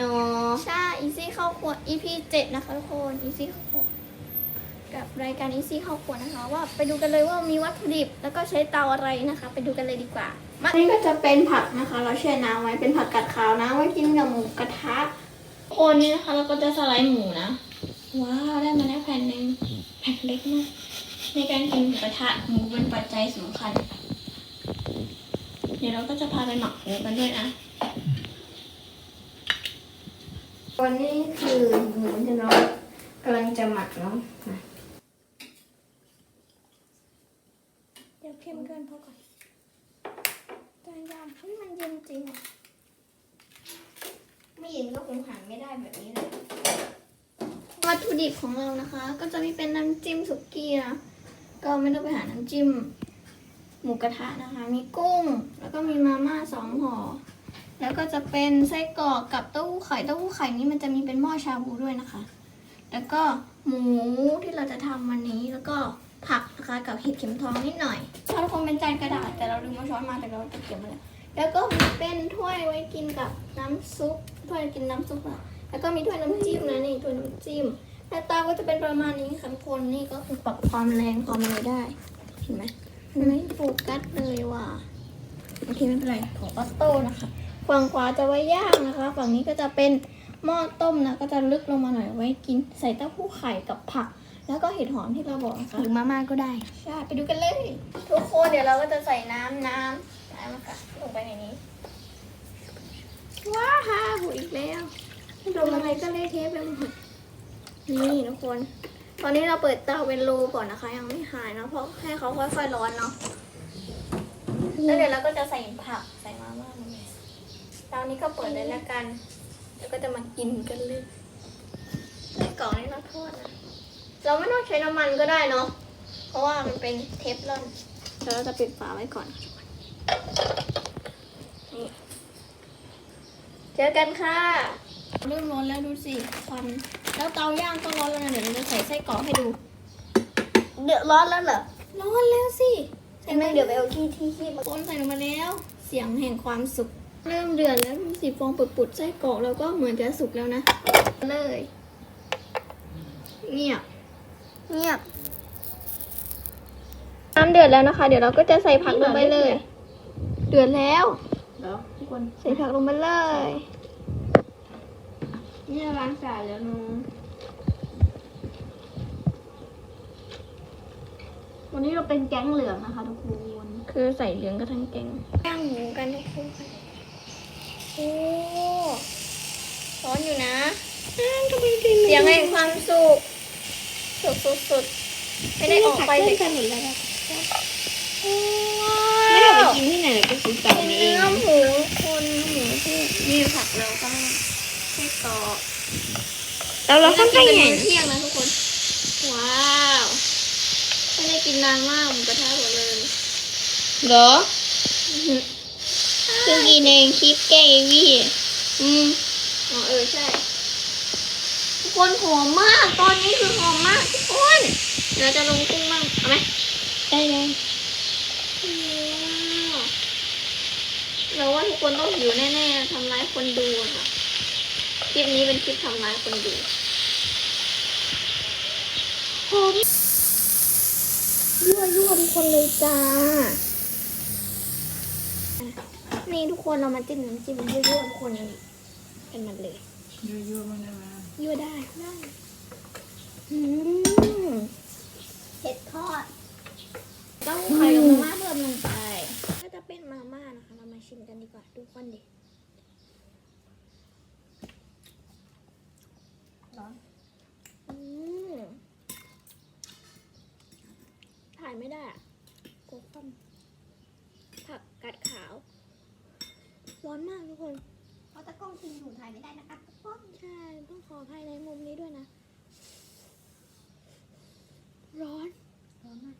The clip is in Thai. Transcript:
นใช่อีซี่เข้าขวด EP 7นะคะทุกคนอีซี่ข้าขวดกับรายการอีซี่เข้าขวดนะคะ ว่าไปดูกันเลยว่ามีวัตถุดิบแล้วก็ใช้เตาอะไรนะคะ ไปดูกันเลยดีกว่าอันนี้ก็จะเป็นผักนะคะ เราแช่น้ำไว้เป็นผักกัดขาวนะไว้กินกับหมูกระทะโคนนี้นะคะเราก็จะสไลด์หมูนะว้าวได้มาแล้วแผ่นหนึ่งแผ่นเล็กมากในการกินกระทะหมูเป็นปัจจัยสำคัญ เดี๋ยวเราก็จะพาไปหมักหมูกันด้วยนะ วันนี้คือหมูที่เรากำลังจะหมักเนาะเดี๋ยวเค็มเกินพอก่อนจานยามเฮ้ยมันเย็นจริงอะไม่เย็นก็คงหันไม่ได้แบบนี้เลยวัตถุดิบของเรานะคะ ก็จะมีเป็นน้ำจิ้มสุกี้นะก็ไม่ต้องไปหาน้ำจิ้ม หมูกระทะนะคะ มีกุ้ง แล้วก็มีมาม่าสองห่อ แล้วก็จะเป็นไส้กรอกกับเต้าหู้ไข่เต้าหู้ไข่นี้มันจะมีเป็นหม้อชาบูด้วยนะคะ แล้วก็หมูที่เราจะทำวันนี้แล้วก็ผักนะคะกับเห็ดเข็มทองนิดหน่อยช้อนคงเป็นจานกระดาษแต่เราลืมมาช้อนมาแต่เราจะเก็บมาแล้วแล้วก็มีเป็นถ้วยไว้กินกับน้ำซุปถ้วยกินน้ำซุปอะแล้วก็มีถ้วยน้ำจิ้มนะนี่ถ้วยน้ำจิ้มหน้าตาก็จะเป็นประมาณนี้ค่ะทุกคนนี่ก็คือปรับความแรงความอะไรได้เห็นไหมมันไม่โฟกัสเลยว่ะโอเคไม่เป็นไรของออโต้นะคะ ฝั่งขวาจะไว้ย่างนะคะ ฝั่งนี้ก็จะเป็นหม้อต้มนะก็จะลึกลงมาหน่อยไว้กินใส่เต้าหู้ไข่กับผัก แล้วก็เห็ดหอมที่เราบอกนะคะหรือมาม่าก็ได้ใช่ไปดูกันเลย ทุกคนเดี๋ยวเราก็จะใส่น้ำน้ำน้ำนะคะลงไปในนี้ว้าวฮ่าหูอีกแล้วลงอะไรก็เละเทะไปหมดนี่ทุกคน ตอนนี้เราเปิดเตาเป็นโลก่อนนะคะ ยังไม่หายเนอะเพราะให้เขาค่อยๆร้อนเนาะแล้วเดี๋ยวเราก็จะใส่ผักใส่มาม่าลงไป ตอนนี้ก็เปิดเลยละกัน แล้วก็จะมากินกันเลยไส้กรอกนี่เราทอดนะ เราไม่ต้องใช้น้ำมันก็ได้เนาะ เพราะว่ามันเป็นเทฟลอนเดี๋ยวเราจะปิดฝาไว้ก่อน นี่ เจอกันค่ะ เริ่มร้อนแล้วดูสิควัน แล้วเตาย่างก็ร้อนแล้วนะเดี๋ยวเราจะใส่ไส้กรอกให้ดู เดือดร้อนแล้วเหรอ ร้อนแล้วสิใช่ไหมเดี๋ยวไปเอาขี้ที่ขี้มาคนใส่ลงมาแล้ว เสียงแห่งความสุข เริ่มเดือดแล้วมีสีฟองปุดๆไส้กรอกแล้วก็เหมือนจะสุกแล้วนะ เลย เงียบ เงียบ น้ำเดือดแล้วนะคะ เดี๋ยวเราก็จะใส่ผักลงไปเลย เดือดแล้วเดี๋ยวทุกคนใส่ผักลงไปเลย นี่ล้างจานแล้วนูวันนี้เราเป็นแก๊งเหลืองนะคะทุกคน คือใส่เหลืองกระทั้งแกงย่างหมูกันทุกคน โอ้ร้อนอยู่นะเสียงแห่งความสุข สุขสุดๆไม่ได้ออกไปเลยกันหมดแล้วว้าไม่ได้ไปวกินที่ไหนเลยก็ซื้อเต่าเป็นนี้เอเนื้องหมูคนหมูที่มีผักเราก็ไส้กรอกแล้วเราก็ไม่ไม่ได้กินเป็นเห็มื้นอเที่ยงนะทุกคน ว้าวไม่ได้กินนานมากหมูกระทะหมดเลยเหรอเพิ่งกินเองคลิปแกล้งเอวี่อืมอ๋อเออใช่ ทุกคนหอมมาก ตอนนี้คือหอมมากทุกคนเราจะลงกุ้งบ้างเอาไหมได้เลยว้าวเราว่าทุกคนต้องหิวแน่ๆทำร้ายคนดูค่ะคลิปนี้เป็นคลิปทำร้ายคนดูหอมยั่วยั่วทุกคนเลยจ้า นี่ทุกคนเรามาจิ้มน้ำจิ้มยั่วๆทุกคนนี่เป็นมันเลยยั่วๆมันได้ไหมยั่วได้ได้อืมเห็ดทอดเต้าหู้ไข่กับมาม่าเพิ่มลงไปก็จะเป็นมาม่านะคะ เรามาชิมกันดีกว่าดูคนดิร้อนอืมถ่ายไม่ได้อะกลัวคว่ำ ร้อนมากทุกคน เพราะตะกล้องจริงอยู่ถ่ายไม่ได้นะคะตะกล้องใช่ ต้องขออภัยในมุมนี้ด้วยนะ ร้อน ร้อนมาก